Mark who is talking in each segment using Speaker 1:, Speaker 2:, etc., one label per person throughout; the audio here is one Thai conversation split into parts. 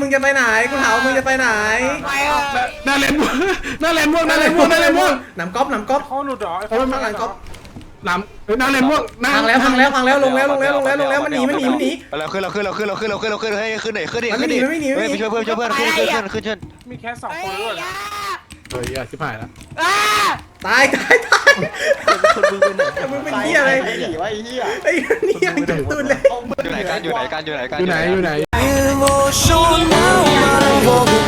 Speaker 1: มึงจะไปไหนกูถามว่ามึงจะไปไหน
Speaker 2: หน้าเลนม่วงหน้าเลนม่วงหน้าเลนม่วงหน้าเลนม่วง
Speaker 1: หนำก๊อฟหนำก๊อฟ
Speaker 3: เขาหลุดหรอไอ้
Speaker 1: โอ้ยมาหลังก๊อฟ
Speaker 2: หลังเฮ้ยหน้าเลนม่วงหน้า
Speaker 1: พังแล้วพังแล้วพังแล้วลงแล้วลงแล้วลงแล้วลงแล้วมันหนีมันหนีมันหนี
Speaker 4: เราขึ้นเราขึ้นเราขึ้นเราขึ้นเราขึ้นเราขึ้นให้ขึ้นหน่อยขึ้นดิ
Speaker 1: มันไม่
Speaker 4: ขึ้นดิ
Speaker 1: ไม่หนี
Speaker 4: เฮ้ยไปช่วยเพื่อนช่วยเพื่อนขึ้นขึ้นขึ้นขึ้นขึ้น
Speaker 3: มีแค่สองคนด้วยเฮ้
Speaker 2: ยอะชิบหายแล้ว
Speaker 1: ตายตายตาย
Speaker 4: คนมึง
Speaker 1: เป็นเหี้ยอะไร
Speaker 5: ไอ้เหนีวะไอ้เหี้ย
Speaker 1: ไอ้นี่ยังจุดตุนเลย
Speaker 4: อยู่ไหนกันอยู่ไหนกันอยู่ไหนกัน
Speaker 2: อยู่ไหนอยู่ไหน
Speaker 6: ไอ้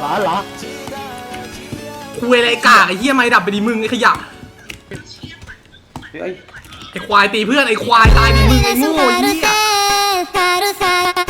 Speaker 5: หลานเหรอ
Speaker 1: คุยอะไรกากไอ้เหี้ยไม่ดับไปดิมึงไอ้ขยะไอ้ควายตีเพื่อนไอ้ควายตายดิมึงไอ้โง่ไอ้เหี้ย
Speaker 7: 春さ